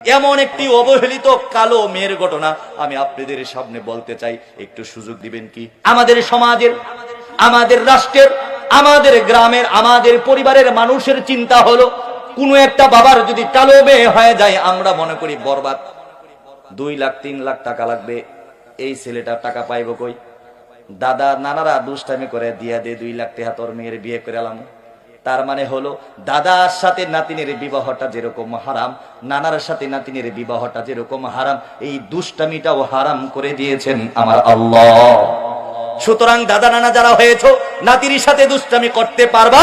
এমন একটি অবহেলিত কালো মেয়ের ঘটনা আমি আপনাদের সামনে বলতে চাই। একটু সুযোগ দিবেন কি? আমাদের সমাজের, আমাদের রাষ্ট্রের, আমাদের গ্রামের, আমাদের পরিবারের মানুষের চিন্তা হলো, কোনো একটা বাবার যদি কালো মেয়ে হয়ে যায়, আমরা মনে করি বরবাদ। দুই লাখ, তিন লাখ টাকা লাগবে। এই ছেলেটা টাকা পাইব কই? দাদা, নানারা দুষ্টামি করে, দিয়া দে, দুই লাখ টাকা তোর মেয়ের বিয়ে করে এলাম। তার মানে হলো, দাদার সাথে নাতিনের বিবাহটা যেরকম হারাম, নানার সাথে নাতিনের বিবাহটা যেরকম হারাম, এই দুষ্টামিটাও হারাম করে দিয়েছেন আমার আল্লাহ। সুতরাং দাদা নানা যারা হয়েছ, নাতির সাথে দুষ্টামি করতে পারবা?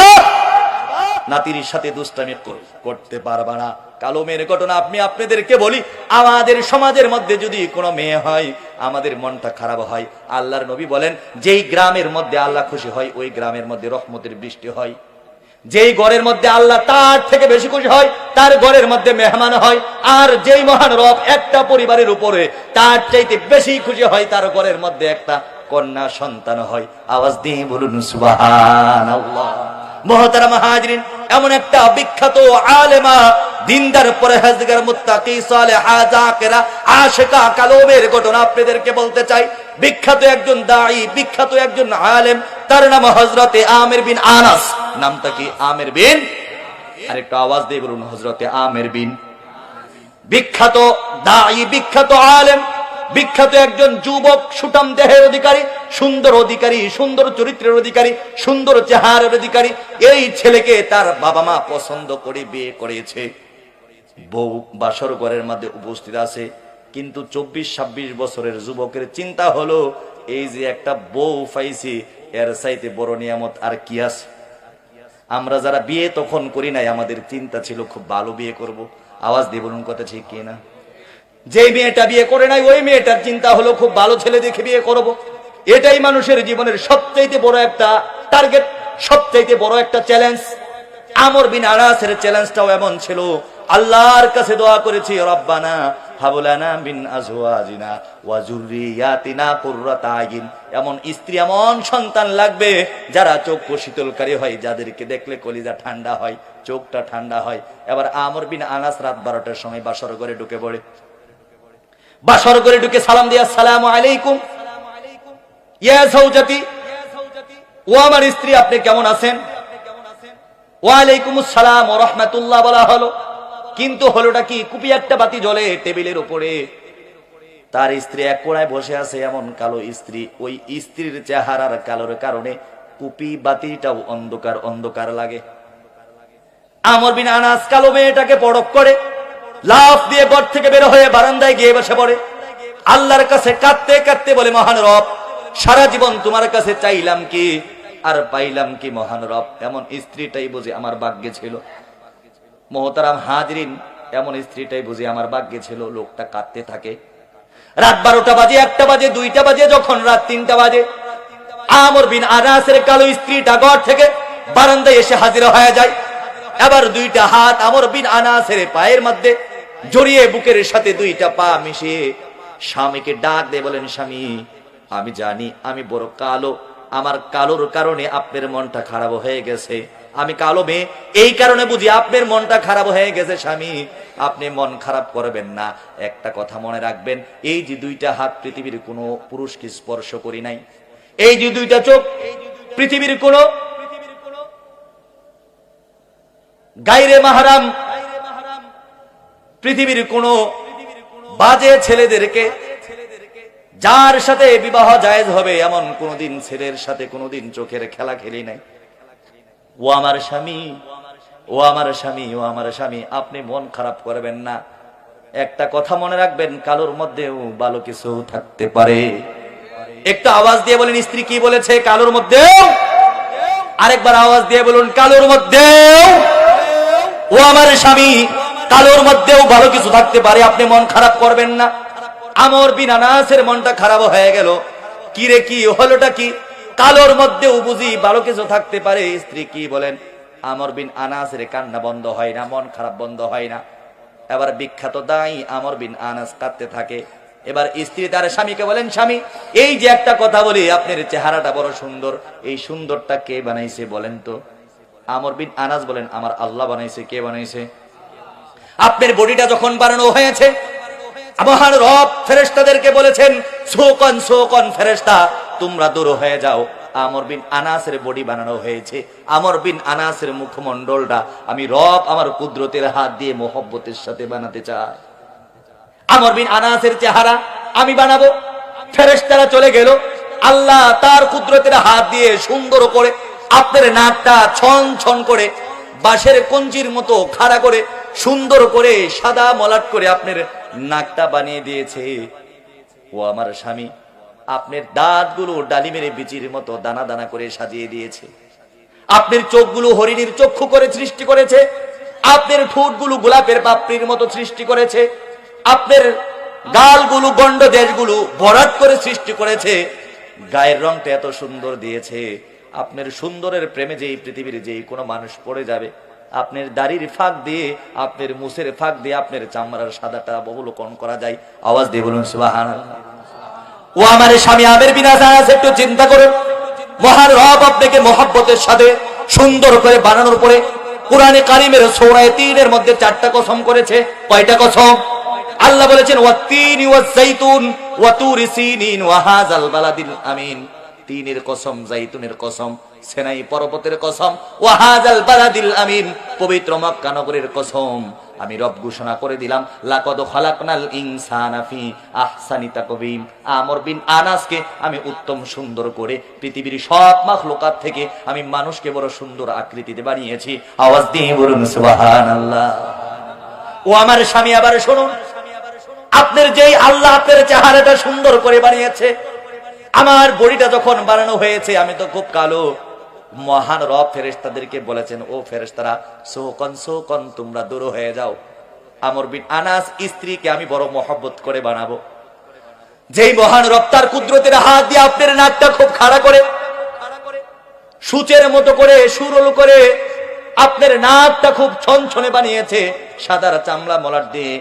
নাতির সাথে দুষ্টামি করতে পারবা না। কালো মেয়ের ঘটনা আপনি আপনাদেরকে বলি, আমাদের সমাজের মধ্যে যদি কোনো মেয়ে হয়, আমাদের মনটা খারাপ হয়। আল্লাহর নবী বলেন, যেই গ্রামের মধ্যে আল্লাহ খুশি হয়, ওই গ্রামের মধ্যে রহমতের বৃষ্টি হয়। যেই গড়ের মধ্যে আল্লাহ তার থেকে বেশি খুশি হয়, তার গড়ের মধ্যে মেহমান হয়, আর যেই মহান রব একটা পরিবারের উপরে তার চাইতে বেশি খুশি হয়, তার গড়ের মধ্যে একটা কন্যা সন্তান হয়। আওয়াজ দিয়ে বলুন, সুবহানাল্লাহ। মহতারা হাজরিন, এমন একটা বিখ্যাত আলেমা, দিনদার মুত্তাকি আশিকা ঘটনা আপনাদেরকে বলতে চাই। বিখ্যাত একজন দাঈ বিখ্যাত একজন আলেম, তার নাম হযরতে আমির বিন আনাস। নামটা কি আমির বিন? আরেকটু আওয়াজ দিয়ে বলুন, হযরতে আমির বিন। বিখ্যাত দাঈ বিখ্যাত আলেম বিখ্যাত একজন যুবক সুটাম দেহের অধিকারী, সুন্দর অধিকারী, সুন্দর চরিত্রের অধিকারী, সুন্দর চেহারের অধিকারী। এই ছেলেকে তার বাবা মা পছন্দ করে বিয়ে করেছে। বউ বাসর ঘরের মধ্যে উপস্থিত আছে। কিন্তু চব্বিশ ছাব্বিশ বছরের যুবকের চিন্তা হলো, এই যে একটা বউ পাইছি, এর চাইতে বড় নিয়ামত আর কি আছে? আমরা যারা বিয়ে তখন করি নাই, আমাদের চিন্তা ছিল খুব ভালো বিয়ে করব। আওয়াজ দিয়ে বলুন, কথা ঠিক কি না যে মেয়েটা বিয়ে করে নাই, ওই মেয়েটার চিন্তা হলো খুব ভালো ছেলে দেখে বিয়ে করব। এটাই মানুষের জীবনের সবচাইতে বড় একটা টার্গেট সবচাইতে বড় একটা চ্যালেঞ্জ আমর বিন আনাসের চ্যালেঞ্জটাও এমন ছিল। আল্লাহর কাছে দোয়া করেছি, রব্বানা হাবলানা বিন আজওয়াজিনা ওয়া যুররিয়াতিনা কুররাতা আইন এমন স্ত্রী, এমন সন্তান লাগবে যারা চক্ষু শীতলকারী হয়, যাদেরকে দেখলে কলিজা ঠান্ডা হয়, চোখটা ঠান্ডা হয়। এবার আমর বিন আনাস রাত বারোটার সময় বাসর ঘরে ঢুকে পড়ে। বাসর করে ঢুকে সালাম দিয়া, সালাম আলাইকুম। ইয়া সৌজাতি, ও আমার স্ত্রী, আপনি কেমন আছেন? ওয়ালাইকুম আসসালাম ও রহমাতুল্লাহ বলা হলো। কিন্তু হলোটা কি কুপি একটা বাতি জ্বলে টেবিলের উপরে। তার স্ত্রী এক কোনায় বসে আছে, এমন কালো স্ত্রী। ওই স্ত্রীর চেহারার কালোর কারণে কুপি বাতিটাও অন্ধকার অন্ধকার লাগে। আমর বিন আনাস কালো মেয়েটাকে পড়ক করে লাফ দিয়ে ঘর থেকে বের হয়ে বারান্দায় গিয়ে বসে পড়ে। আল্লাহর কাছে কাঁদতে কাঁদতে বলে, মহান রব, সারা জীবন তোমার কাছে চাইলাম কি আর পাইলাম কি মহান রব? এমন স্ত্রীটাই বুঝি আমার ভাগ্যে ছিল। মোহতারাম হাজরিন, এমন স্ত্রীটাই বুঝি আমার ভাগ্যে ছিল। লোকটা কাঁদতে থাকে। রাত বারোটা বাজে, একটা বাজে, দুইটা বাজে, যখন রাত তিনটা বাজে, আমর বিন আনাসের কালো স্ত্রীটা ঘর থেকে বারান্দায় এসে হাজির হয়ে যায়। এবার দুইটা হাত আমর বিন আনাসের পায়ের মধ্যে জড়িয়ে বুকের সাথে দুইটা পা মিশিয়ে স্বামীকে ডাক দিয়ে বলেন, স্বামী, আমি জানি আমি বড় কালো। আমার কালোর কারণে আপনার মনটা খারাপ হয়ে গেছে। আমি কালো মেয়ে। এই কারণে বুঝি আপনার মনটা খারাপ হয়ে গেছে, স্বামী। আপনি মন খারাপ করবেন না। একটা কথা মনে রাখবেন, এই যে দুইটা হাত পৃথিবীর কোনো পুরুষকে স্পর্শ করি নাই। এই যে দুইটা চোখ পৃথিবীর কোনো গাইরে মাহারাম পৃথিবীর কোন বাজে ছেলেদেরকে যার সাথে বিবাহ জায়েজ হবে এমন কোনদিন ছেলের সাথে কোনদিন চোখের খেলা খেলি নাই। ও আমার স্বামী, ও আমার স্বামী, ও আমার স্বামী, আপনি মন খারাপ করবেন না। একটা কথা মনে রাখবেন, কালোর মধ্যেও ভালো কিছু থাকতে পারে। একটু আওয়াজ দিয়ে বলেন, স্ত্রী কি বলেছে কালোর মধ্যেও? আরেকবার আওয়াজ দিয়ে বলুন, কালোর মধ্যেও। ও আমার স্বামী কালোর মধ্যেও ভালো কিছু থাকতে পারে, আপনি মন খারাপ করবেন না। আমর বিন আনাসের মনটা খারাপ হয়ে গেল। কি রে কি, হলোটা কি? কালোর মধ্যেও বুঝি ভালো কিছু থাকতে পারে, স্ত্রী কি বলেন? আমর বিন আনাসের কান্না বন্ধ হয় না, মন খারাপ বন্ধ হয় না। এবার বিখ্যাত দাই আমর বিন আনাস কাঁদতে থাকে। এবার স্ত্রী তার স্বামীকে বলেন, স্বামী, এই যে একটা কথা বলি, আপনার চেহারাটা বড় সুন্দর। এই সুন্দরটা কে বানাইছে বলেন তো? আমর বিন আনাস বলেন, আমার আল্লাহ বানাইছে, কে বানাইছে? আপনার বডিটা যখন বানানো হয়েছে মহান রব ফেরেস্তাদেরকে বলেছেন সোকন সোকন ফেরেস্তা তোমরা দূর হয়ে যাও। আমর বিন আনাসের বডি বানানো হয়েছে। আমর বিন আনাসের মুখমণ্ডলটা আমি রব আমার কুদরতের হাত দিয়ে মোহব্বতের সাথে বানাতে চাই। আমর বিন আনাসের চেহারা আমি বানাবো। ফেরেশতারা চলে গেল। আল্লাহ তার কুদরতের হাত দিয়ে সুন্দর করে আপনার নাকটা ছন ছন করে, বাঁশের কঞ্চির মতো খাড়া করে সুন্দর করে সাদা মলাট করে আপনার নাকটা বানিয়ে দিয়েছে। ও আমার স্বামী, আপনার দাঁতগুলো ডালিমের বিচির মতো দানা দানা করে সাজিয়ে দিয়েছে। আপনার চোখগুলো হরিণীর চক্ষু করে সৃষ্টি করেছে। আপনার ঠোঁটগুলো গোলাপের পাপড়ির মতো সৃষ্টি করেছে। আপনার গালগুলো গন্ড দেশগুলো ভরাট করে সৃষ্টি করেছে। গায়ের রংটা এত সুন্দর দিয়েছে। আপনার সুন্দরের প্রেমে যেই পৃথিবীর যেই কোনো মানুষ পড়ে যাবে আপনার দাড়ির ফাঁক দিয়ে, আপনার মুসের ফাঁক দিয়ে আপনার চামড়ার সাদাটা অবলোকন করা যায়। আওয়াজ দিয়ে বলুন ও আমার স্বামী, আমের বিনা জাহাজ একটু চিন্তা করুন। মহান রব আপনাকে মহাব্বতের সাথে সুন্দর করে বানানোর পরে কোরআনে কারিমের সৌরায় তিনের মধ্যে চারটা কসম করেছে। কয়টা কসম? আল্লাহ বলেছেন ওয়াতিন ওয়াজাইতুন ওয়াতুরি সিনিন ওয়াহাজাল বালাদিল আমিন। তিনের কসম জাইতুনের কসম। সেনাই পর্বতের কসম। ওয়াহাজাল বালাদিল আমিন, পবিত্র মক্কা নগরের কসম। আমি রব ঘোষণা করে দিলাম, লাকদ খালাকনাল ইনসানা ফি আহসানি তাকবীম। আমর বিন আনাসকে আমি উত্তম সুন্দর করে পৃথিবীর সব মাখলুকাত থেকে আমি মানুষকে বড় সুন্দর আকৃতিতে বানিয়েছি। আওয়াজ দিয়ে বলুন, সুবহানাল্লাহ। ও আমার স্বামী, আবার শুনুন। আপনার যেই আল্লাহ আপনার চেহারাটা সুন্দর করে বানিয়েছে, আমার বডিটা যখন বানানো হয়েছে, আমি তো খুব কালো। মহান রব ফেরেশতাদেরকে বলেছেন, ও ফেরেশতারা সোকন সোকন তোমরা দূর হয়ে যাও। আমর বিন আনাস স্ত্রীকে আমি বড় মহব্বত করে বানাবো। যেই মহান রপ্তার তার কুদরতের হাত দিয়ে আপনার নাকটা খুব খাড়া করে, সূচের মতো করে, সুরল করে আপনার নাকটা খুব ছনছনে বানিয়েছে, সাদার চামড়া মলার দিয়ে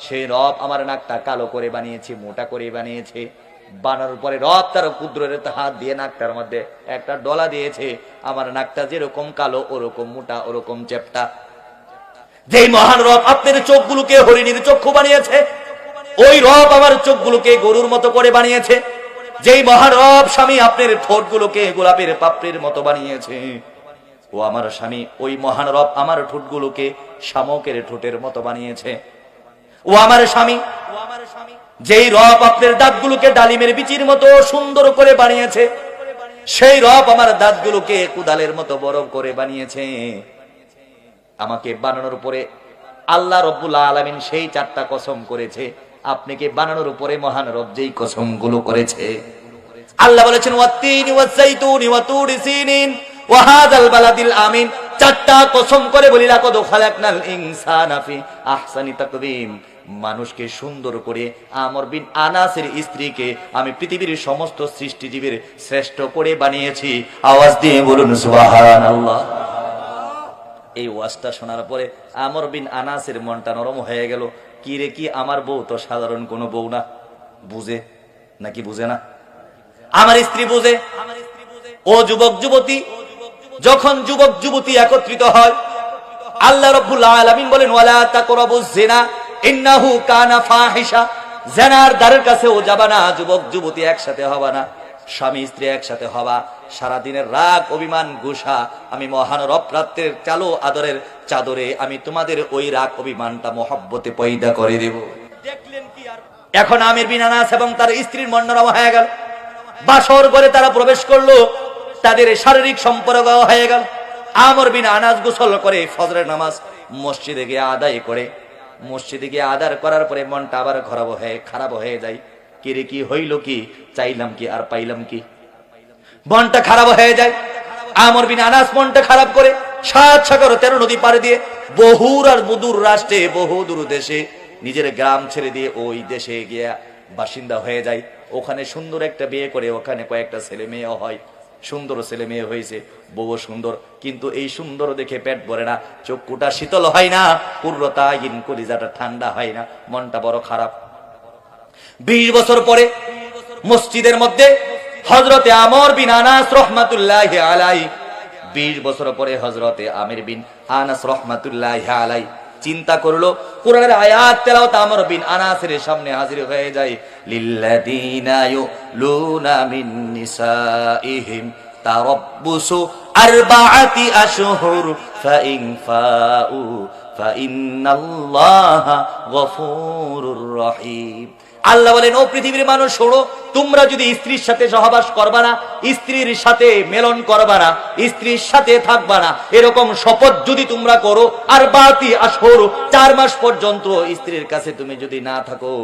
সেই রব আমার নাকটা কালো করে বানিয়েছে, মোটা করে বানিয়েছে। বানানোর পরে রব তার কুদ্রের হাত দিয়ে নাকটার মধ্যে একটা ডলা দিয়েছে। আমার নাকটা যেরকম কালো, ওরকম মোটা, ওরকম চেপটা যেই মহান রব আপনার চোখগুলোকে হরিণীর চক্ষু বানিয়েছে, ওই রব আমার চোখগুলোকে গরুর মতো করে বানিয়েছে। যেই মহান রব স্বামী আপনার ঠোঁটগুলোকে গোলাপের পাপড়ির মতো বানিয়েছে। ও আমার স্বামী, ওই মহান রব আমার ঠোঁটগুলোকে শামকের ঠোঁটের মতো বানিয়েছে। ও আমার স্বামী যেই রব আপনার দাঁতগুলোকে ডালিমের বিচির মতো সুন্দর করে বানিয়েছে, সেই রব আমার দাঁতগুলোকে কুদালের মতো বড় করে বানিয়েছে। আমাকে বানানোর পরে আল্লাহ রব্বুল আলমিন সেই চারটা কসম করেছে। আপনাকে বানানোর উপরে মহান রব যেই কসমগুলো করেছে? আল্লাহ বলেছেন আমিন। চারটা কসম করে বলি, লাকদ খালাকনাল ইনসানা আহসানি তাকবীম মানুষকে সুন্দর করে আমর বিন আনাসের স্ত্রীকে আমি পৃথিবীর সমস্ত সৃষ্টিজীবের শ্রেষ্ঠ করে বানিয়েছি। আওয়াজ দিয়ে বলুন এই ওয়াজটা শোনার পরে আমর বিন আনাসের মনটা নরম হয়ে গেল। কি রে, কি আমার বউ? তো সাধারণ কোনো বউ না। বুঝে? নাকি বুঝে না? আমার স্ত্রী বুঝে? ও যুবক, যুবতী, যখন যুবক, যুবতী একত্রিত হয়, আল্লাহ রব্বুল আলামিন বলেন, ওয়ালা তাকরাবু জিনা। ইন্নাহু কানা ফাহিশা। জেনার দ্বারের কাছে ও যাবা না যুবক যুবতী একসাথে হবা না। স্বামী স্ত্রী একসাথে হবা। সারা দিনের রাগ অভিমান গুসা আমি মহান রব চালো আদরের চাদরে আমি তোমাদের ওই রাগ অভিমানটা মহব্বতে পয়দা করে দেব। এখন আমির বিনানাস এবং তার স্ত্রীর মন্ডনম হয়ে গেল। বাসর করে তারা প্রবেশ করল। তাদের শারীরিক সম্পর্ক হয়ে গেল। আমর বিন আনাজ গোসল করে ফজরের নামাজ মসজিদে গিয়ে আদায় করে। মসজিদে গিয়ে আদার করার পরে মনটা আবার খারাপ হয়ে খারাপ হয়ে যায় কিরে কি হইল কি? চাইলাম কি আর পাইলাম কি? মনটা খারাপ হয়ে যায়। আমর বিন আনাস মনটা খারাপ করে, সাত সাগর তেরো নদী পাড়ে দিয়ে বহুর আর বুদুর রাষ্ট্রে, বহু দূর দেশে, নিজের গ্রাম ছেড়ে দিয়ে ওই দেশে গিয়া বাসিন্দা হয়ে যায় ওখানে সুন্দর একটা বিয়ে করে, ওখানে কয়েকটা ছেলে মেয়ে হয়। সুন্দর ছেলে মেয়ে হয়েছে, বউ সুন্দর, কিন্তু এই সুন্দর দেখে পেট ভরে না, চক্ষুটা শীতল হয় না পূর্ণতা ইন কলিজাটা ঠান্ডা হয় না, মনটা বড় খারাপ। বিশ বছর পরে মসজিদের মধ্যে হজরতে আমর বিন আনাস রহমাতুল্লাহ আলাই বিশ বছর পরে হজরতে আমির বিন আনাস রহমাতুল্লাহ আলাই চিন্তা করল। কোরআনের আয়াত, তেলাওয়াত আমর বিন আনাসের সামনে হাজির হয়ে যায়। লিল্লাযীনা ইউলুনা মিন নিসাইহিম, তারাব্বুসু আরবাআতি আশহুর, ফাইন ফাউ, ফাইন্নাল্লাহা গফুরুর রহিম। আল্লাহ বলেন, ও পৃথিবীর মানুষ, শোনো, তোমরা যদি স্ত্রীর সাথে সহবাস করবা না, স্ত্রীর সাথে মেলন করবা না, স্ত্রীর সাথে থাকবা না, এরকম শপথ যদি তোমরা করো, আর বাতি আসর চার মাস পর্যন্ত স্ত্রীর কাছে তুমি যদি না থাকো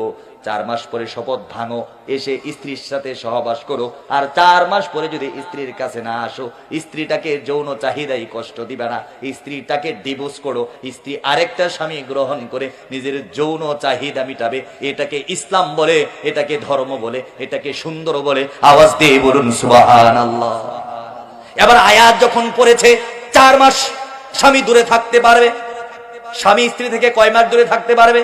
চার মাস পরে শপথ ভাঙো, এসে স্ত্রীর সাথে সহবাস করো, আর চার মাস পরে যদি স্ত্রীর কাছে না আসো, স্ত্রীটাকে যৌন চাহিদাই কষ্ট দিবে না। স্ত্রীটাকে ডিভোর্স করো, স্ত্রী আরেকটা স্বামী গ্রহণ করে নিজের যৌন চাহিদা মিটাবে। এটাকে ইসলাম বলে, এটাকে ধর্ম বলে, এটাকে সুন্দর বলে আওয়াজ দিয়ে বলুন এবার আয়াত যখন পড়েছে, চার মাস স্বামী দূরে থাকতে পারবে? স্বামী স্ত্রী থেকে কয় মাস দূরে থাকতে পারবে?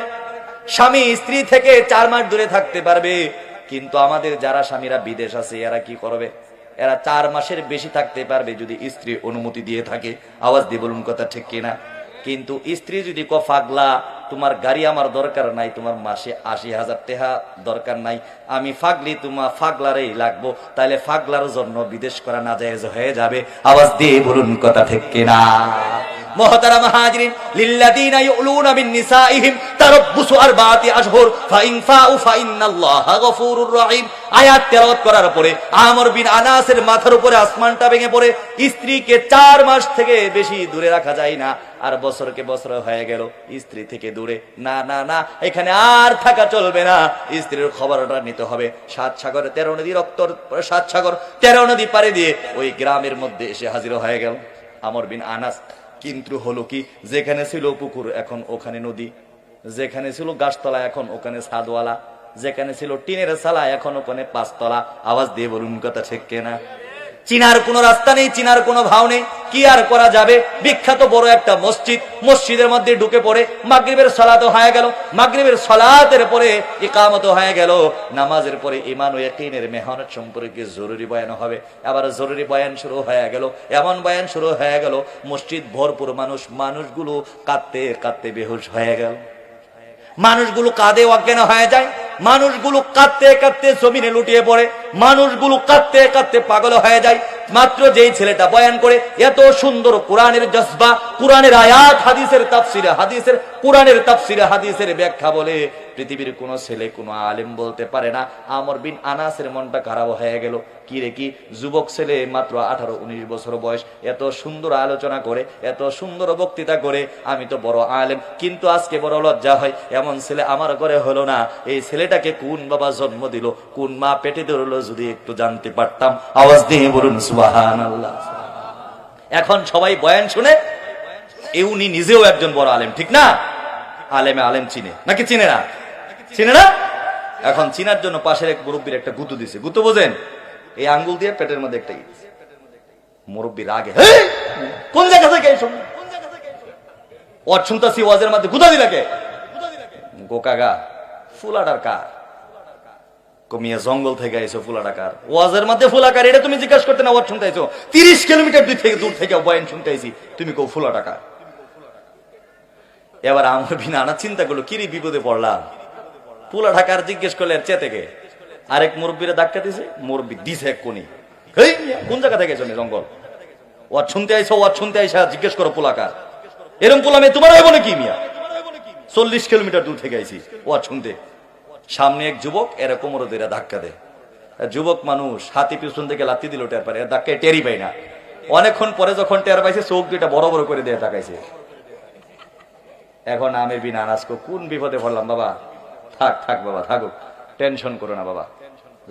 স্বামী স্ত্রী থেকে চার মাস দূরে থাকতে পারবে। কিন্তু আমাদের যারা স্বামীরা বিদেশ আছে, এরা কি করবে? এরা চার মাসের বেশি থাকতে পারবে যদি স্ত্রী অনুমতি দিয়ে থাকে। আওয়াজ দিয়ে বলুন কথা ঠিক কিনা? কিন্তু স্ত্রী যদি ক ফাগলা তোমার গাড়ি আমার দরকার নাই, তোমার মাসে আশি হাজার টেহা দরকার নাই, আমি ফাগলি তোমার ফাগলারেই লাগবো। তাহলে ফাগলার জন্য বিদেশ করা না যায় হয়ে যাবে। আওয়াজ দিয়ে বলুন কথা ঠিক কিনা? মহতারা মাহাজিরিন লিল্লাযীনা ইউলুনা মিন নিসাইহিম, তারাব্বুসু আরবাআতি আশহুর ফাইন ফাউ ফাইন্নাল্লাহা গফুরুর রহিম। আয়াত তেলাওয়াত করার পরে আমর বিন আনাসের মাথার উপরে আসমানটা ভেঙে পড়ে, স্ত্রীকে চার মাস থেকে বেশি দূরে রাখা যায় না। আর বছরকে বছর হয়ে গেল, স্ত্রী থেকে দূরে। না না না, এখানে আর থাকা চলবে না। স্ত্রীর খবরটা নিতে হবে। সাত সাগরে, তেরো নদী, রক্ত, সাত সাগর, তেরো নদী পাড়ে দিয়ে ওই গ্রামের মধ্যে এসে হাজির হয়ে গেল। আমর বিন আনাস কিন্তু হলো কি, যেখানে ছিল পুকুর, এখন ওখানে নদী। যেখানে ছিল গাছতলা, এখন ওখানে সাদওয়ালা যেখানে ছিল টিনের সালা এখন ওখানে পাঁচতলা। আওয়াজ দিয়ে বলুন, কথা ঠিক কেনা? চিনার কোনো রাস্তা নেই, চিনার কোনো ভাও নেই। কি আর করা যাবে? বিখ্যাত বড় একটা মসজিদ, মসজিদের মধ্যে ঢুকে পড়ে মাগরিবের সলাত হয়ে গেল। মাগরিবের সলাতের পরে ইকামত হয়ে গেল। নামাজের পরে ইমান ও ইয়াকিনের মেহনত সম্পর্কে জরুরি বয়ান হবে। আবার জরুরি বয়ান শুরু হয়ে গেল। এমন বয়ান শুরু হয়ে গেল, মসজিদ ভরপুর মানুষ, মানুষগুলো কাঁদতে কাঁদতে বেহুশ হয়ে গেল। মানুষগুলো কাঁদে অজ্ঞান হয়ে যায়। মানুষগুলো কাঁদতে কাঁদতে জমিনে লুটিয়ে পড়ে, মানুষগুলো কাঁদতে কাঁদতে পাগল হয়ে যায়। মাত্র যেই ছেলেটা বয়ান করে, এত সুন্দর কোরআনের জজবা, কোরআনের আয়াত, হাদিসের তাফসিরে, হাদিসের, কোরআনের তাফসিরে, হাদিসের ব্যাখ্যা বলে পৃথিবীর কোন ছেলে, কোনো আলেম বলতে পারে না। আমর বিন আনাসের মনটা খারাপ হয়ে গেল। কি রে কি? যুবক ছেলে মাত্র আঠারো, উনিশ বছর বয়স। এত সুন্দর আলোচনা করে, এত সুন্দর বক্তৃতা করে, আমি তো বড় আলেম। কিন্তু আজকে বড় লজ্জা হয়। এমন ছেলে আমার ঘরে হলো না। এই ছেলেটাকে কোন বাবা জন্ম দিল, কোন মা পেটে ধরলো যদি একটু জানতে পারতাম। আওয়াজ দিয়ে বলুন সুবাহান আল্লাহ এখন সবাই বয়ান শুনে, এ উনি নিজেও একজন বড় আলেম, ঠিক না? আলেমে আলেম চিনে। নাকি চিনে না? চিনে না? এখন চিনার জন্য পাশের এক মুরব্বীর একটা গুতু দিছে। গুতু বোঝেন? এই আঙ্গুল দিয়ে পেটের মধ্যে একটা ইয়ে দিছে। মুরব্বী রাগে কোন জায়গা থেকে এইসব ওয়াজের মধ্যে, গুতা দিলাকে গোকাগা। ফুলাটার কার? কমিয়া জঙ্গল থেকে আইসো ফুলাটাকার ওয়াজের মধ্যে ফুলাকার এটা তুমি জিজ্ঞাসা করতে না, ওয়াজ তিরিশ কিলোমিটার দূর থেকে দূর থেকে বয়ান শুনতে আইছি তুমি কো ফুলাটাকা এবার আমার বিনা আনা চিন্তা করল, কিরি বিপদে পড়লাম? পুলা ঢাকার জিজ্ঞেস করলে থেকে? আরেক মুরব্বীরা ধাক্কা দিছে দিছে এক কোনি কোন জায়গা থেকে এসো জঙ্গল? ওয়াজ শুনতে আইসো, ওয়াজ শুনতে আইসা জিজ্ঞেস করো পুলাকার এরম পোলা মেয়ে তোমার হইব নাকি মিয়া? চল্লিশ কিলোমিটার দূর থেকে আইছি ওয়াজ শুনতে সামনে এক যুবক এরকম ওরা ধাক্কা দেয়। যুবক মানুষ হাতি পিছন থেকে লাত্তি দিল টের পারে এর ধাক্কায় টেরই পাই না। অনেকক্ষণ পরে যখন টের পাইছে, চোখ দুইটা বড় বড় করে দিয়ে তাকাইছে। এখন আমের বিন আনাজকে কোন বিপদে পড়লাম বাবা? থাক থাক বাবা, থাকুক। টেনশন করো না বাবা।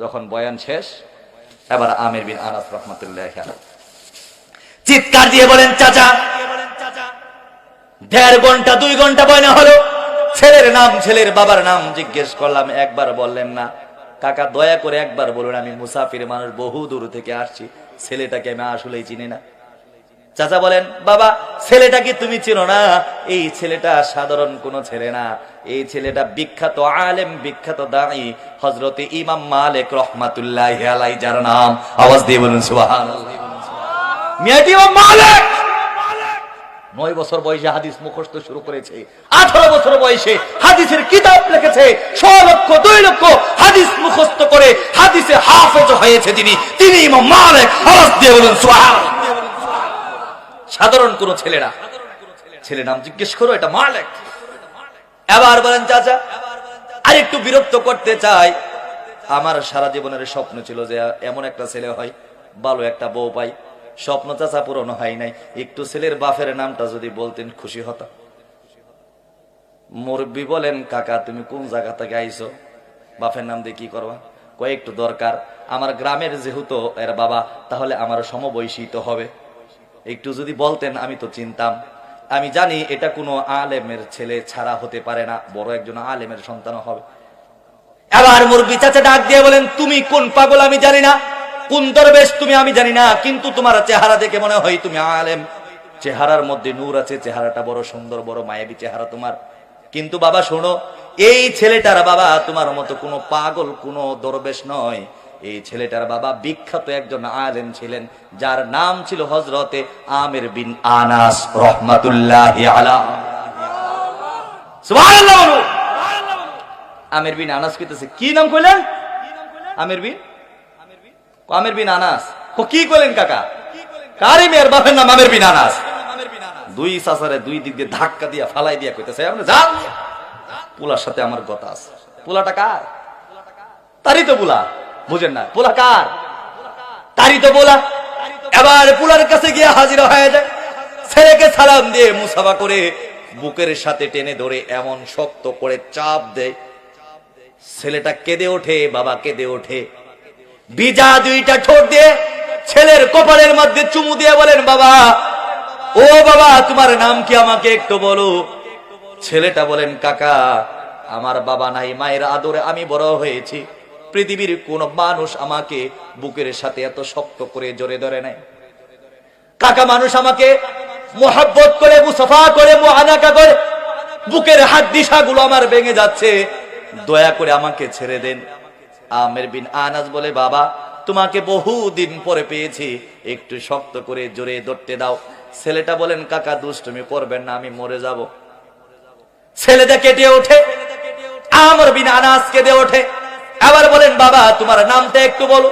যখন বয়ান শেষ, এবার আমের বিন আনাস রহমতুল্লাহ চিৎকার দিয়ে বলেন, চাচা দেড় ঘণ্টা, দুই ঘণ্টা বয়না হলো। ছেলের নাম, ছেলের বাবার নাম জিজ্ঞেস করলাম, একবার বললেন না। কাকা, দয়া করে একবার বলুন, আমি মুসাফির মানুষ, বহু দূর থেকে আসছি। ছেলেটাকে আমি আসলেই চিনি না। চাচা বলেন, বাবা ছেলেটাকে তুমি চিনো না? এই ছেলেটা সাধারণ কোন ছেলে না। এই ছেলেটা বিখ্যাত আলেম, বিখ্যাত দাঁড়ি। হজরতে ইমাম মালিক রহমাতুল্লাহ যার নাম। আওয়াজ দিয়ে বলুন, সুবহানাল্লাহ। মিয়াটি মালিক! নয় বছর বয়সে হাদিস মুখস্থ শুরু করেছে। আঠারো বছর বয়সে হাদিসের কিতাব লিখেছে। ছ লক্ষ, দুই লক্ষ হাদিস মুখস্থ করে হাদিসে হাফেজ হয়েছে তিনি। তিনি সাধারণ কোন ছেলেরা ছেলে নাম জিজ্ঞেস করো, এটা মালিক। এবার বলেন, চাচা, আরেকটু বিরক্ত করতে চাই। আমার সারা জীবনের স্বপ্ন ছিল যে এমন একটা ছেলে হয়, ভালো একটা বউ পাই। স্বপ্ন চাচা পূরণ হয় নাই। একটু ছেলের বাপের নামটা যদি বলতেন খুশি হতাম মুরব্বী বলেন, কাকা, তুমি কোন জায়গা থেকে আইছো? বাপের নাম দিয়ে কি করবা? কয়, একটু দরকার। আমার গ্রামের যেহেতু এর বাবা, তাহলে আমার সমবয়সী তো হবে। একটু যদি বলতেন, আমি তো চিনতাম। আমি জানি এটা কোনো আলেমের ছেলে ছাড়া হতে পারে না, বড় একজন আলেমের সন্তান হবে। এবার মুরব্বী চাচা ডাক দিয়ে বলেন, তুমি কোন পাগল আমি জানি না। কোন দরবেশ তুমি আমি জানি না, কিন্তু তোমার চেহারা দেখে মনে হয় তুমি আলেম। চেহারার মধ্যে নূর আছে, চেহারাটা বড় সুন্দর, বড় মায়াবী চেহারা তোমার। কিন্তু বাবা, শোনো, এই ছেলেটার বাবা তোমার মতো কোনো পাগল, কোনো দরবেশ নয়। এই ছেলেটার বাবা বিখ্যাত একজন আলেম ছিলেন, যার নাম ছিল হজরতে আমির বিন আনাস রহমাতুল্লাহ আলা। আমির বিন আনাস কি নাম কইলেন? আমির বিন? আমির বিন আনাস। ও কি করলেন কাকা? কারি মেয়ের বাপের নাম আমির বিন আনাস। দুই সাসারে দুই দিক দিয়ে ধাক্কা দিয়া, ফালাই দিয়া কইতেছে, আপনি যান পুলার সাথে আমার কথা আছে। পোলাটা কার? তারই তো পুলা। বুঝেন না, পোলা কার? তারই তো বলা এবার পুলার কাছে গিয়ে হাজির হয়ে যায়। ছেলেকে সালাম দিয়ে মুসাফা করে বুকের সাথে টেনে ধরে এমন শক্ত করে চাপ দেয়। ছেলেটা কেঁদে ওঠে, বাবা কেঁদে ওঠে। বিজা দুইটা ঠোঁট দিয়ে ছেলের কপালের মধ্যে চুমু দিয়ে বলেন, বাবা, ও বাবা, তোমার নাম কি আমাকে একটু বলো? ছেলেটা বলেন, কাকা, আমার বাবা নাই, মায়ের আদরে আমি বড় হয়েছি। পৃথিবীর কোন মানুষ আমাকে বুকের সাথে এত শক্ত করে জোরে ধরে নেয় কাকা, মানুষ আমাকে মোহাব্বত করে, মুসাফা করে মুআনাকা করে, বুকের হাত দিশাগুলো আমার ভেঙে যাচ্ছে। দয়া করে আমাকে ছেড়ে দেন। আমের বিন আনাজ বলে, বাবা, তোমাকে বহু দিন পরে পেয়েছি। একটু শক্ত করে জোরে ধরতে দাও। ছেলেটা বলেন, কাকা, দুষ্টুমি করবেন না, আমি মরে যাব। ছেলেটা কেটে ওঠে। আমর বিন আনাস কেঁদে ওঠে। আবার বলেন, বাবা, তোমার নামটা একটু বলো।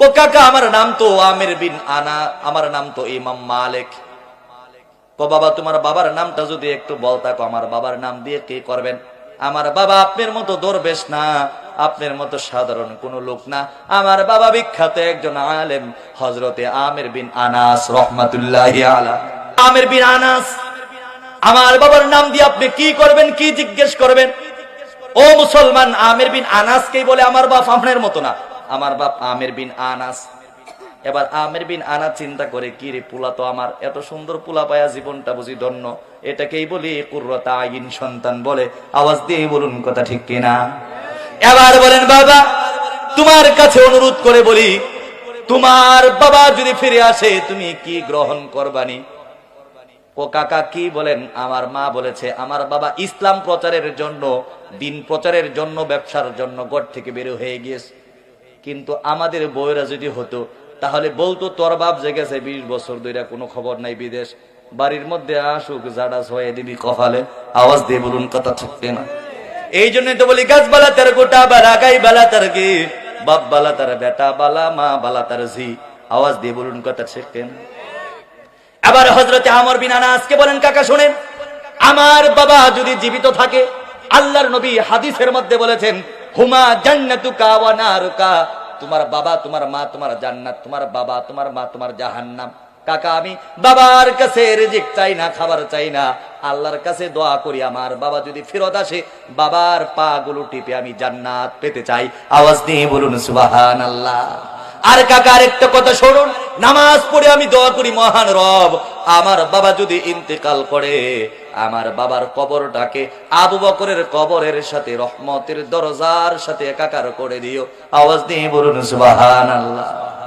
ও কাকা, আমার নাম তো আমির বিন আনা, আমার নাম তো ইমাম মালিক। ও বাবা, তোমার বাবার নামটা যদি একটু বলতাকো আমার বাবার নাম দিয়ে কে করবেন? আমার বাবা আপনার মতো দরবেশ না, আপনার মতো সাধারণ কোন লোক না। আমার বাবা বিখ্যাত একজন আলেম হজরতে আমির বিন আনাস রহমাতুল্লাহ আলা। আমির বিন আনাস, আমার বাবার নাম দিয়ে আপনি কি করবেন, কি জিজ্ঞেস করবেন? ও মুসলমান, আমির বিন আনাসকেই বলে আমার বাপ আপনার মতো না। আমার বাপ আমির বিন আনাস। এবার আমির বিন আনা চিন্তা করে কি রে পুলা তো আমার, এত সুন্দর পুলা পায়া জীবনটা বুঝি ধন্য। এটাকেই বলি কুর্রতা আইন সন্তান বলে। আওয়াজ দিয়ে বলুন কথা ঠিক কিনা? এবার বলেন, বাবা, তোমার কাছে অনুরোধ করে বলি, তোমার বাবা যদি ফিরে আসে, তুমি কি গ্রহণ করবানি? ও কাকা কি বলেন? আমার মা বলেছে, আমার বাবা ইসলাম প্রচারের জন্য, দিন প্রচারের জন্য, ব্যবসার জন্য গড় থেকে বের হয়ে গিয়েছে। কিন্তু আমাদের বইয়েরা যদি হতো, তাহলে বলতো তোর বাপ যে গেছে বিশ বছর ধরে কোনো খবর নাই বিদেশ। বাড়ির মধ্যে আসুক জাডাস হয়ে দিবি কপালে, আওয়াজ দিয়ে বলুন, কথা থাকতে না। এই জন্যই তো বলি গাছ বালা তার গোটা বালা গাই বালা তার গে বাপ বালা তার বেটা বালা মা বালা তার জি আওয়াজ দিয়ে বলুন, কথা শিখতেন আবার হজরতে আমর বিন আনাসকে বলেন, কাকা, শোনেন, আমার বাবা যদি জীবিত থাকে, আল্লাহর নবী হাদিসের মধ্যে বলেছেন, হুমা জান্নাতুকা ওয়া নারুকা। তোমার বাবা, তোমার মা, তোমার জান্নাত, তোমার বাবা, তোমার মা, তোমার জাহান্নাম। কাকা, আমি বাবার কাছে রিজিক চাই না, খাবার চাই না। আল্লাহর কাছে দোয়া করি আমার। বাবা যদি ফেরত আসে, বাবার পা গুলো টিপে আমি জান্নাত পেতে চাই। আওয়াজ দিয়ে বলুন, সুবহানাল্লাহ। আর কাকা, আরেকটা কথা শুনুন, নামাজ পড়ে আমি দোয়া করি, মহান রব। আমার বাবা যদি ইন্তেকাল করে, আমার বাবার কবরটাকে আবু বকরের কবরের সাথে, রহমতের দরজার সাথে একাকার করে দিও। আওয়াজ দিয়ে বলুন সুবাহান আল্লাহ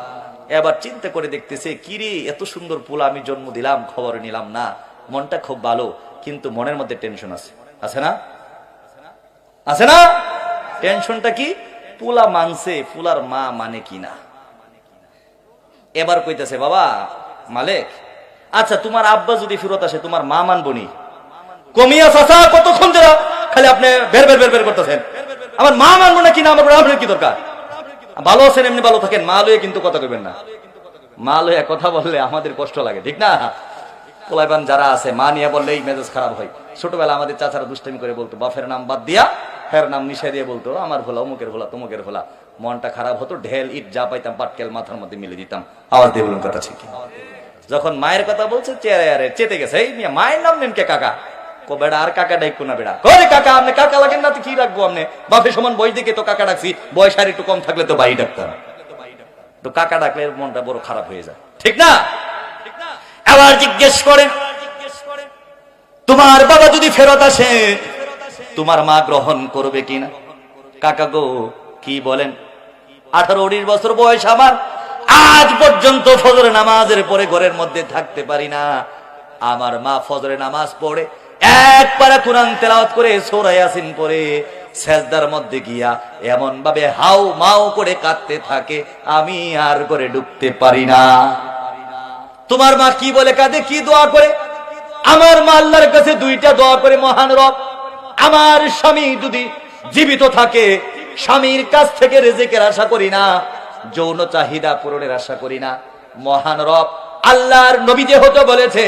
এবার চিন্তা করে দেখতেছে, কিরে, এত সুন্দর ফুল আমি জন্ম দিলাম, খবর নিলাম না। মনটা খুব ভালো, কিন্তু মনের মধ্যে টেনশন আছে। আছে না? আছে না? টেনশনটা কি? পুলা মানছে, পুলার মা মানে কি না? এবার কইতেছে, বাবা, মালিক আচ্ছা তোমার আব্বা যদি ফেরত আসে, তোমার মা মানবনি কমিয়া চাচা কতক্ষণ ধরে? খালি আপনি বের বের বের বের করতেছেন। আমার মা মানবো না কি না? আমার কি দরকার? ভালো আছেন এমনি ভালো থাকেন। মা লয়ে কিন্তু কথা কইবেন না। মা লয়ে কথা বললে আমাদের কষ্ট লাগে ঠিক না? পোলাইবান যারা আছে মা নিয়ে বললেই মেজাজ খারাপ হয়। ছোটবেলা আমাদের চাচারা দুষ্টামি করে বলতো বাপের নাম বাদ দিয়া ফের নাম নিশা দিয়ে বলতো আমার ভোলা অমুকের ভোলা তমুকের ভোলা। মনটা খারাপ হতো ঢেল ইট যা পাইতাম পাটকেল মাথার মধ্যে মিলে দিতাম। আওয়াজ দিয়ে বলুন কথা ঠিক যখন মায়ের কথা বলছে চেয়ারে চেতে গেছে। এই মিয়া, মায়ের নাম নেন কে কাকা? তোমার বাবা যদি ফেরত আসে, তোমার মা গ্রহণ করবে কিনা? কাকা গো, কি বলেন? আঠারো উনিশ বছর বয়স আমার, আজ পর্যন্ত ফজরে নামাজের পরে ঘরের মধ্যে থাকতে পারি না। আমার মা ফজরে নামাজ পড়ে এক পারা কোরআন তেলাওয়াত করে সোরাই আসিন পরে সেজদার মধ্যে গিয়া এমন ভাবে হাউ মাউ করে কাঁদতে থাকে, আমি আর করে ডুবতে পারি না। তোমার মা কি বলে কাঁদে? কি দোয়া করে? আমার মা আল্লাহর কাছে দুইটা দোয়া করে, মহান রব, আমার স্বামী যদি জীবিত থাকে, স্বামীর কাছ থেকে রেজেকের আশা করি না, যৌন চাহিদা পূরণের আশা করি না। মহান রব আল্লাহর নবী যে হতো বলেছে,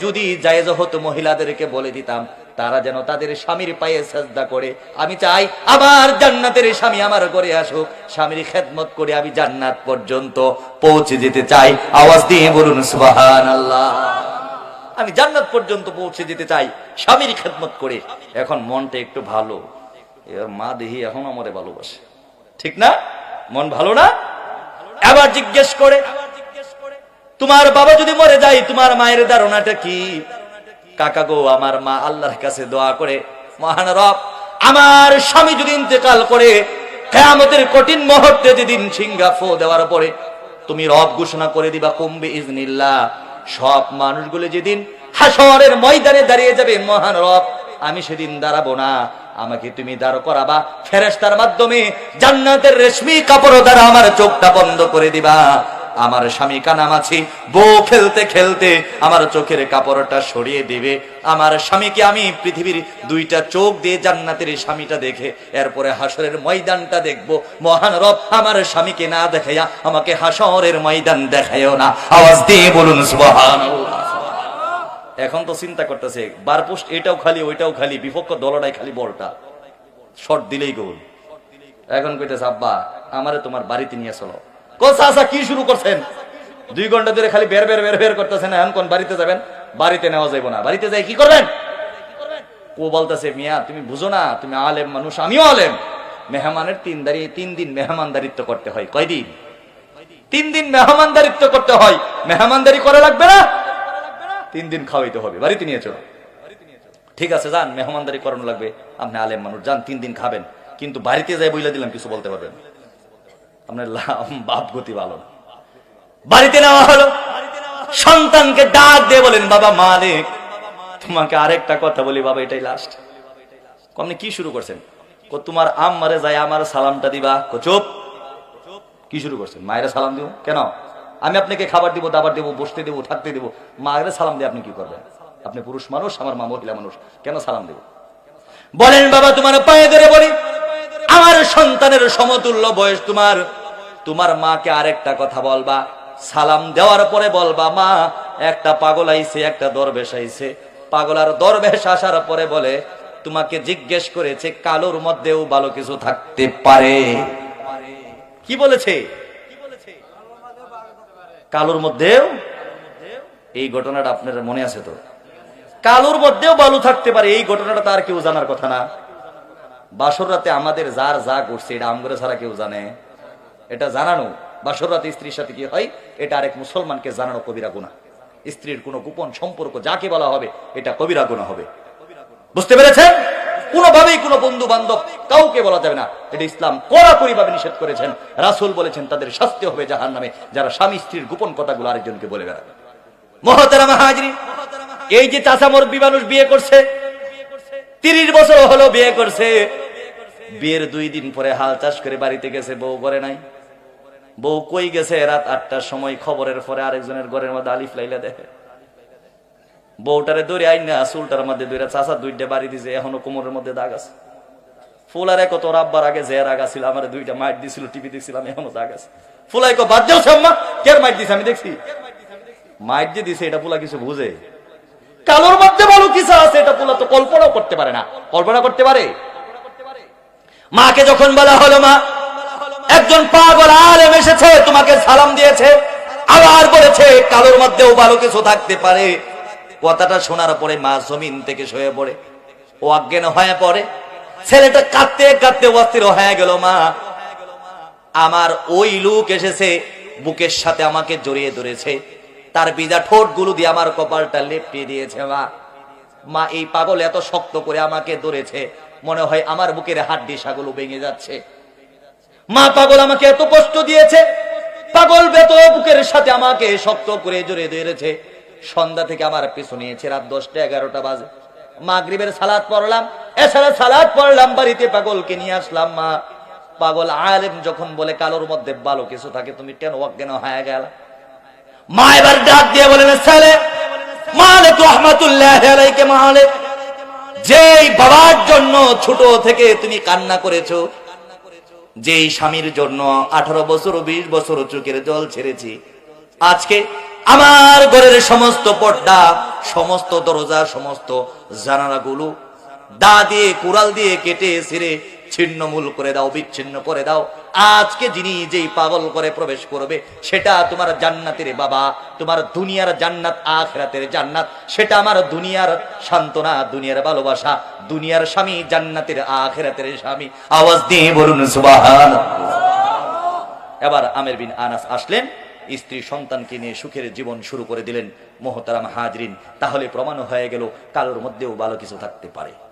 যদি জায়েজ হতো মহিলাদেরকে বলে দিতাম, তারা যেন তাদের স্বামীর পায়ে সেজদা করে, আমি চাই আমার জান্নাতের স্বামী আমার করে আসুক, স্বামীর খেদমত করে আমি জান্নাত পর্যন্ত পৌঁছে যেতে চাই। আওয়াজ দিয়ে বলুন সুবাহান আল্লাহ আমি জান্নাত পর্যন্ত পৌঁছে যেতে চাই, স্বামীর খেদমত করে। এখন মনটা একটু ভালো। এর মা দেহি এখন আমারে ভালোবাসে। ঠিক না? মন ভালো না? আবার জিজ্ঞেস করে তোমার বাবা যদি মরে যায়, তোমার মায়ের ধারণাটা কি? কাকা গো, আমার মা আল্লাহর কাছে দোয়া করে, মহান রব, আমার স্বামী যদি ইন্তেকাল করে, কেয়ামতের কঠিন মুহূর্তে যেদিন সিংহা ফো দেওয়ার পরে, তুমি রব ঘোষণা করে দিবা কুম্বে ইজনিল্লাহ সব মানুষগুলো যেদিন হাসরের ময়দানে দাঁড়িয়ে যাবে, মহান রব, আমি সেদিন দাঁড়াবো না। আমাকে তুমি দাঁড় করাবা ফেরেস্তার মাধ্যমে জান্নাতের রেশমি কাপড় দ্বারা আমার চোখটা বন্ধ করে দিবা। আমার স্বামী কানামাছি, বউ খেলতে খেলতে আমার চোখের কাপড়টা সরিয়ে দিবে। আমার স্বামীকে আমি পৃথিবীর দুইটা চোখ দিয়ে জান্নাতের স্বামীটা দেখে, এরপরে হাসরের ময়দানটা দেখব। মহান রব আমার স্বামীকে না দেখাইয়া আমাকে হাসরের ময়দান দেখাইও না। আওয়াজ দিয়ে বলুন এখন তো চিন্তা করতেছে, বার পোস্ট এটাও খালি, ওইটাও খালি, বিপক্ষ দলটাই খালি বলটা। শর্ট দিলেই গোল। এখন কইতেছে, আব্বা, আমারে তোমার বাড়িতে নিয়ে চলো। কোসা কি শুরু করছেন? দুই ঘণ্টা ধরে খালি বের বের বের বের করতেছেন, এখন কোন বাড়িতে যাবেন? বাড়িতে নেওয়া যাইব না। বাড়িতে যাই কি করবেন? ও বলতেছে, মিয়া, তুমি বুঝো না, তুমি আলেম মানুষ, আমিও আলেম। মেহমানের তিন দাঁড়িয়ে, তিন দিন মেহমানদারিত্ব করতে হয়। কয়দিন? তিন দিন মেহমানদারিত্ব করতে হয়। মেহমানদারি করা লাগবে না? তিন দিন খাওয়াইতে হবে। বাড়িতে নিয়ে চলো ঠিক আছে, যান, মেহমানদারি করানো লাগবে। আপনি আলেম মানুষ, যান, তিন দিন খাবেন। কিন্তু বাড়িতে যাই বইলা দিলাম, কিছু বলতে পারবেন গতি ভালো না। বাড়িতে নেওয়া হলো। সন্তানকে ডাক দিয়ে বলেন, বাবা মালিক, তোমাকে আরেকটা কথা বলি, বাবা, এটাই লাস্ট আপনি কি শুরু করছেন? তোমার আম মারে যায় আমার সালামটা দিবা। চুপ। কি শুরু করছেন? মায়েরা সালাম দিব? কেন? আমি আপনাকে খাবার দিব, দাবার দিব, বসতে দিব, থাকতে দিব। মায়েরা সালাম দিয়ে আপনি কি করবেন? আপনি পুরুষ মানুষ, আমার মা মহিলা মানুষ, কেন সালাম দেব? বলেন, বাবা, তোমার পায়ে ধরে বলি, আমার সন্তানের সমতুল্য বয়স তোমার তোমার মাকে আরেকটা কথা বলবা। সালাম দেওয়ার পরে বলবা, মা, একটা পাগল আইছে, একটা দরবেশ আইছে। পাগল আর দরবেশ আসার পরে বলে, তোমাকে জিজ্ঞেস করেছে, কালোর মধ্যেও ভালো কিছু থাকতে পারে। কি বলেছে? কালোর মধ্যেও? এই ঘটনাটা আপনার মনে আছে তো? কালোর মধ্যেও বালু থাকতে পারে, এই ঘটনাটা তার কেউ জানার কথা না। বাসর রাতে আমাদের যার যা করছে, এটা আমগরে ছাড়া কেউ জানে। এটা জানানো, বাসর রাতে স্ত্রীর সাথে কি হয়? এটা আরেক মুসলমানকে জানানো কবিরা গুণা স্ত্রীর কোনো গোপন সম্পর্ক যাকে বলা হবে, এটা কবিরা গুণা হবে। বুঝতে পেরেছেন? কোনোভাবেই কোনো বন্ধু বান্ধব কাউকে বলা যাবে না। এটা ইসলাম কড়াকড়ি ভাবে নিষেধ করেছেন। রাসূল বলেছেন, তাদের শাস্তি হবে জাহান নামে যারা স্বামী স্ত্রীর গোপন কথাগুলো আরেকজনকে বলে বেড়াবে এই যে চাচা মুরব্বী মানুষ বিয়ে করছে, তিরিশ বছর হলো বিয়ে করছে। বিয়ের দুই দিন পরে হাল চাষ করে বাড়িতে গেছে, বউ করে নাই। বউ কই গেছে রাত আটটার সময় খবরের পরে আরেকজনের ঘরের মধ্যে আলিফ লাইলা দেখে বউটারে দৌড়ে আইন না, চুলটার মধ্যে দৌড়ে চাষা দুইটা বাড়ি দিছে, এখনও কোমরের মধ্যে দাগ আছে। ফুলারে কত রাব্বার আগে যে রাগা ছিল আমার দুইটা মাইট দিছিল, টিভি দেখছিলাম, এখনও দাগ আছে। ফুলাই কো বাদ যাও সাম্মা কে মাইট দিছে আমি দেখছি? মাইট যে দিছে, এটা ফুলা কিছু বুঝে? কালোর মধ্যে ভালো কিছু আছে, এটা ফুলা তো কল্পনাও করতে পারে না। কল্পনা করতে পারে? মাকে যখন বলা হলো মা একজন পাগল আলেম এসেছে, তোমাকে সালাম দিয়েছে, আবার বলেছে, কালোর মধ্যেও ভালো কিছু থাকতে পারে। কথাটা শোনার পরে মা জমিন থেকে শুয়ে পড়ে। ও অজ্ঞান হয়ে পড়ে। ছেলেটা কাঁদতে কাঁদতে অস্থির হয়ে গেল মা। আমার ওই লোক এসেছে, বুকের সাথে আমাকে জড়িয়ে ধরেছে। তার বিজা ঠোঁটগুলো দিয়ে আমার কপালটা লেপটিয়ে দিয়েছে মা। মা, এই পাগল এত শক্ত করে আমাকে ধরেছে। মনে হয় আমার বুকের হাড্ডি সাগুলো ভেঙে যাচ্ছে। মা পাগল আমাকে এত কষ্ট দিয়েছে। পাগল বেত বুকের সাথে আমাকে শক্ত করে জড়িয়ে ধরেছে। সন্ধ্যা থেকে আমার পিছু নিয়েছে, রাত দশটা, এগারোটা বাজে। মাগরিবের সালাদ পড়লাম, এছাড়া সালাদ পড়লাম, বাড়িতে পাগলকে নিয়ে আসলাম, মা। পাগল আলেম যখন বলে, কালোর মধ্যে ভালো কিছু থাকে, তুমি কেন অজ্ঞান হয়ে গেল? মা এবার ডাক দিয়ে বলেন মালিক রহমাতুল্লাহ আলাইকে মালিক, যেই বাবার জন্য ছোট থেকে তুমি কান্না করেছ যেই স্বামীর জন্য আঠারো বছর, বিশ বছর চোখের জল ছেড়েছি। আজকে আমার ঘরের সমস্ত পর্দা, সমস্ত দরজা, সমস্ত জানালাগুলো দা দিয়ে, কুড়াল দিয়ে কেটে, ছিঁড়ে, ছিন্নমূল করে দাও, বিচ্ছিন্ন করে দাও। আজকে যিনি যেই পাগল করে প্রবেশ করবে, সেটা তোমার জান্নাতের বাবা, তোমার দুনিয়ার জান্নাত, আখরাতের জান্নাত। সেটা আমার দুনিয়ার সান্ত্বনা, দুনিয়ার ভালোবাসা, দুনিয়ার স্বামী, জান্নাতের, আখরাতের স্বামী। আওয়াজ দিয়ে বলুন সুবাহান এবার আমের বিন আনাস আসলেন, স্ত্রী সন্তানকে নিয়ে সুখের জীবন শুরু করে দিলেন, মোহতারাম হাজরিন। তাহলে প্রমাণ হয়ে গেল কালোর মধ্যেও ভালো কিছু থাকতে পারে।